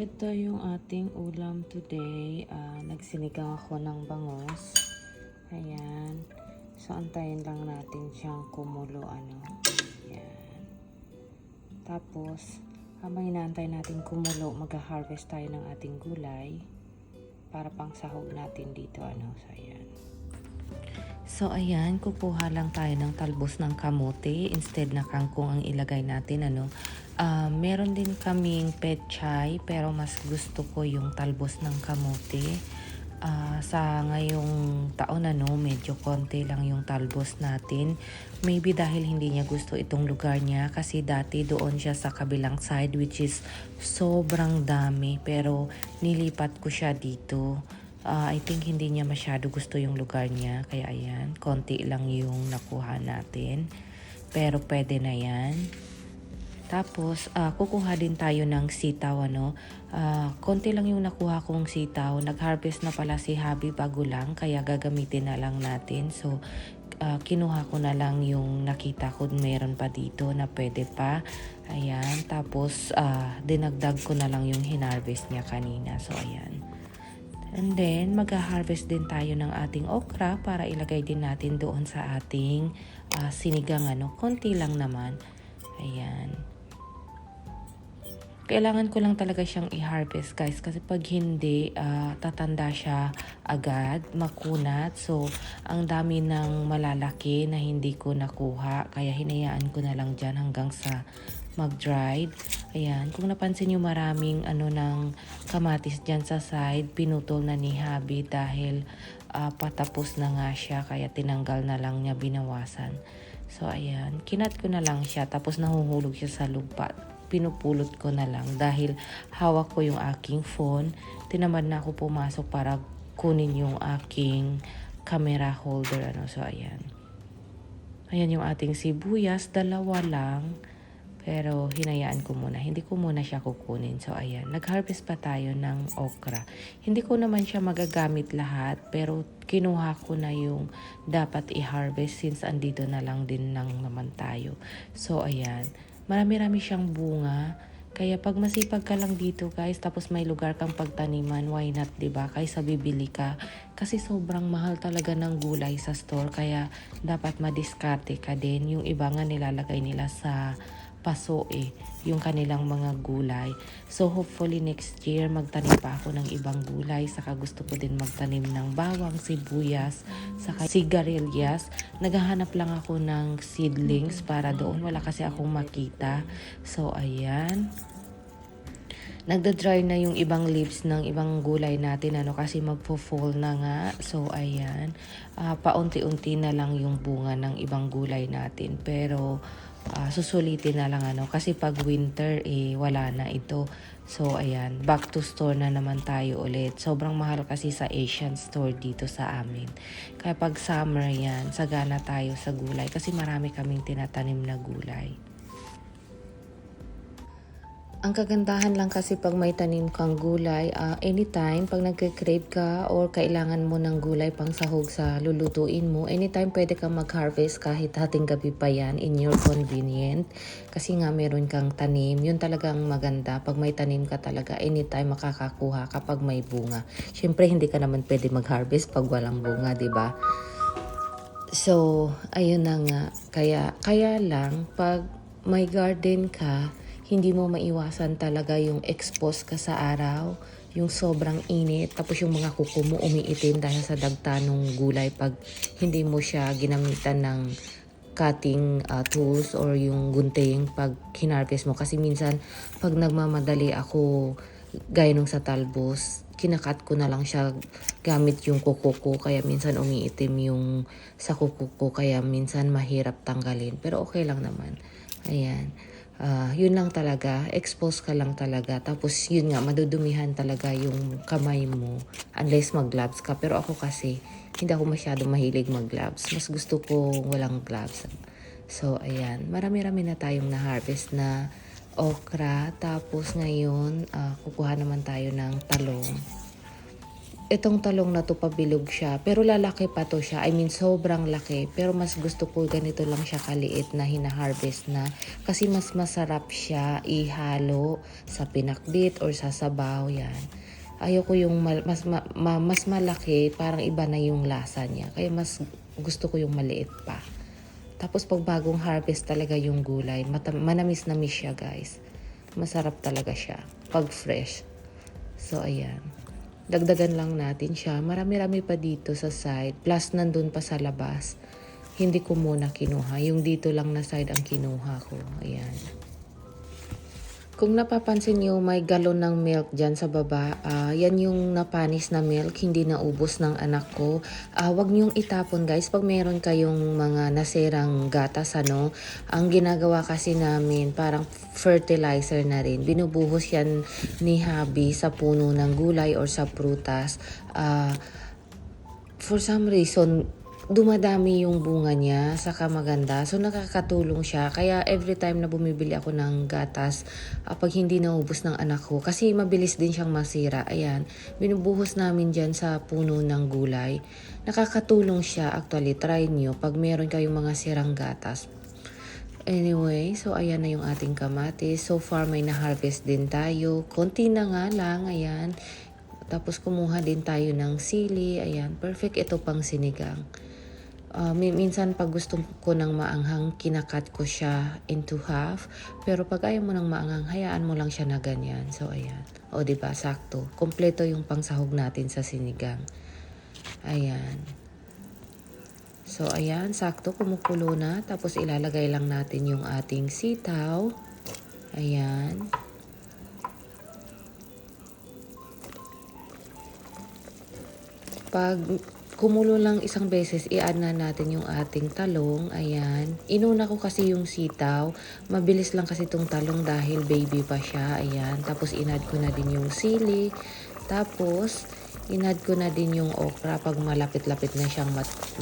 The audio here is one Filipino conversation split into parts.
ito yung ating ulam today. Ah, nagsinigang ako ng bangos. Ayan. So, antayin lang natin siyang kumulo. Ano. Ayan. Tapos, habang inaantay natin kumulo, mag-harvest tayo ng ating gulay para pang sahog natin dito. Ano. So, ayan. So, ayan, kukuha lang tayo ng talbos ng kamote instead na kangkong ang ilagay natin, ano. Ah, meron din kaming pechay, pero mas gusto ko yung talbos ng kamote. Ah, sa ngayong taon, ano, medyo konti lang yung talbos natin. Maybe dahil hindi niya gusto itong lugar niya kasi dati doon siya sa kabilang side which is sobrang dami pero nilipat ko siya dito. Ah, I think hindi niya masyado gusto yung lugar niya. Kaya ayan, konti lang yung nakuha natin. Pero pwede na yan. Tapos, ah, kukuha din tayo ng sitaw, ano. Ah, konti lang yung nakuha kong sitaw. Nag-harvest na pala si Habi bago lang, kaya gagamitin na lang natin. So, ah, kinuha ko na lang yung nakita ko meron pa dito na pwede pa. Ayan. Tapos, ah, dinagdag ko na lang yung hinarvest niya kanina. So, ayan. And then, mag-harvest din tayo ng ating okra para ilagay din natin doon sa ating ah, sinigang. Ano. Konti lang naman. Ayan. Kailangan ko lang talaga siyang i-harvest guys kasi pag hindi, ah, tatanda siya agad, makunat. So, ang dami ng malalaki na hindi ko nakuha kaya hinayaan ko na lang dyan hanggang sa mag-dried. Ayan, kung napansin nyo maraming ano ng kamatis dyan sa side, pinutol na ni Habi dahil ah, patapos na nga siya kaya tinanggal na lang niya binawasan. So ayan, kinat ko na lang siya tapos nahuhulog siya sa lupa. Pinupulot ko na lang dahil hawak ko yung aking phone. Tinamad na ako pumasok para kunin yung aking camera holder. Ano. So ayan. Ayan yung ating sibuyas, dalawa lang. Pero hinayaan ko muna. Hindi ko muna siya kukunin. So ayan, nag-harvest pa tayo ng okra. Hindi ko naman siya magagamit lahat. Pero kinuha ko na yung dapat i-harvest since andito na lang din lang naman tayo. So ayan, marami-rami siyang bunga. Kaya pag masipag ka lang dito guys, tapos may lugar kang pagtaniman, why not, ba? Kaysa bibili ka. Kasi sobrang mahal talaga ng gulay sa store, kaya dapat madiskarte ka din. Yung iba nga nilalagay nila sa paso eh, yung kanilang mga gulay. So hopefully next year magtanim pa ako ng ibang gulay. Saka gusto ko din magtanim ng bawang, sibuyas, saka sigarilyas. Naghahanap lang ako ng seedlings para doon. Wala kasi akong makita. So ayan nagda-dry na yung ibang leaves ng ibang gulay natin ano kasi magfo-fall na nga. So ayan, Ah, paunti-unti na lang yung bunga ng ibang gulay natin. Pero ah, susulitin na lang ano kasi pag winter eh wala na ito. So ayan, back to store na naman tayo ulit. Sobrang mahal kasi sa Asian store dito sa amin. Kaya pag summer yan, sagana tayo sa gulay kasi marami kaming tinatanim na gulay. Ang kagandahan lang kasi pag may tanim kang gulay, ah, anytime pag nagke-crave ka or kailangan mo ng gulay pang sahog sa lulutuin mo, anytime pwede kang mag-harvest kahit hating gabi pa yan in your convenient. Kasi nga meron kang tanim, yun talagang maganda. Pag may tanim ka talaga, anytime makakakuha kapag may bunga. Siyempre hindi ka naman pwede mag-harvest pag walang bunga, di ba? So, ayun na nga. Kaya, kaya lang, pag may garden ka, hindi mo maiwasan talaga yung expose ka sa araw, yung sobrang init, tapos yung mga kuko mo umiitim dahil sa dagta ng gulay pag hindi mo siya ginamitan ng cutting uh, tools or yung gunting pag hinarvest mo. Kasi minsan, pag nagmamadali ako, gaya nung sa talbos, kinakat ko na lang siya gamit yung kuko ko. Kaya minsan umiitim yung sa kuko ko. Kaya minsan mahirap tanggalin. Pero okay lang naman. Ayan. Ah, yun lang talaga, expose ka lang talaga. Tapos yun nga, madudumihan talaga yung kamay mo unless mag-gloves ka. Pero ako kasi, hindi ako masyado mahilig mag-gloves. Mas gusto ko walang gloves. So, ayan. Marami-rami na tayong na-harvest na okra. Tapos ngayon, ah, kukuha naman tayo ng talong. Itong talong na to pabilog siya. Pero lalaki pa to siya. I mean, sobrang laki. Pero mas gusto ko ganito lang siya kaliit na hina-harvest na. Kasi mas masarap siya ihalo sa pinakbit or sa sabaw yan. Ayoko yung mal- mas, ma- ma- mas malaki, parang iba na yung lasa niya. Kaya mas gusto ko yung maliit pa. Tapos pag bagong harvest talaga yung gulay, mata- manamis-namis siya guys. Masarap talaga siya pag fresh. So ayan. Dagdagan lang natin siya. Marami-rami pa dito sa side. Plus nandun pa sa labas. Hindi ko muna kinuha. Yung dito lang na side ang kinuha ko. Ayan. Kung napapansin niyo may galon ng milk dyan sa baba, ah, yan yung napanis na milk, hindi naubos ng anak ko. Ah, wag niyong itapon guys pag meron kayong mga nasirang gatas ano. Ang ginagawa kasi namin parang fertilizer na rin. Binubuhos yan ni Habi sa puno ng gulay or sa prutas. Ah, for some reason, dumadami yung bunga niya, saka maganda. So, nakakatulong siya. Kaya, every time na bumibili ako ng gatas, ah, pag hindi naubos ng anak ko, kasi mabilis din siyang masira. Ayan, binubuhos namin dyan sa puno ng gulay. Nakakatulong siya. Actually, try nyo pag meron kayong mga sirang gatas. Anyway, so ayan na yung ating kamatis. So far may na-harvest din tayo. Konti na nga lang, ayan. Tapos kumuha din tayo ng sili. Ayan, perfect ito pang sinigang. Mi- minsan pag gusto ko ng maanghang, kinakat ko siya into half. Pero pag ayaw mo ng maanghang, hayaan mo lang siya na ganyan. So ayan. O ba sakto. Kompleto yung pangsahog natin sa sinigang. Ayan. So, ayan, sakto, kumukulo na. Tapos, ilalagay lang natin yung ating sitaw. Ayan. Pag kumulo lang isang beses, i-add na natin yung ating talong. Ayan. Inuna ko kasi yung sitaw. Mabilis lang kasi itong talong dahil baby pa siya. Ayan. Tapos, inad ko na din yung sili. Tapos, inad ko na din yung okra pag malapit-lapit na siyang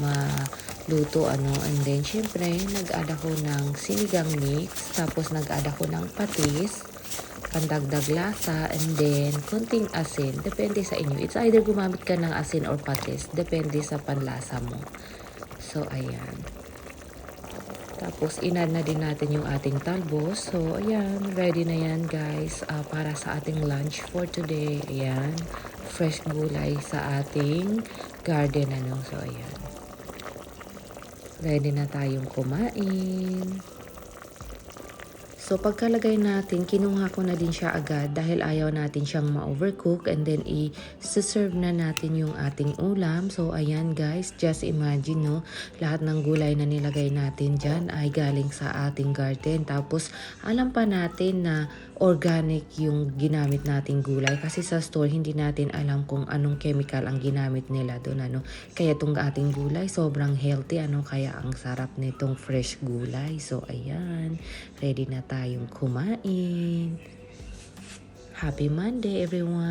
maluto ano and then syempre nag-add ako ng sinigang mix tapos nag-add ako ng patis pandagdag lasa and then konting asin depende sa inyo it's either gumamit ka ng asin or patis depende sa panlasa mo so ayan tapos, inad na din natin yung ating talbos. So, ayan, ready na yan guys ah, para sa ating lunch for today. Ayan, fresh gulay sa ating garden. Ano? So, ayan. Ready na tayong kumain. So, pagkalagay natin, kinuha ko na din siya agad dahil ayaw natin siyang ma-overcook and then i-serve na natin yung ating ulam. So, ayan guys, just imagine no, lahat ng gulay na nilagay natin dyan ay galing sa ating garden. Tapos, alam pa natin na organic yung ginamit nating gulay kasi sa store hindi natin alam kung anong chemical ang ginamit nila doon ano. Kaya itong ating gulay sobrang healthy ano kaya ang sarap nitong fresh gulay. So ayan, ready na tayong kumain. Happy Monday everyone.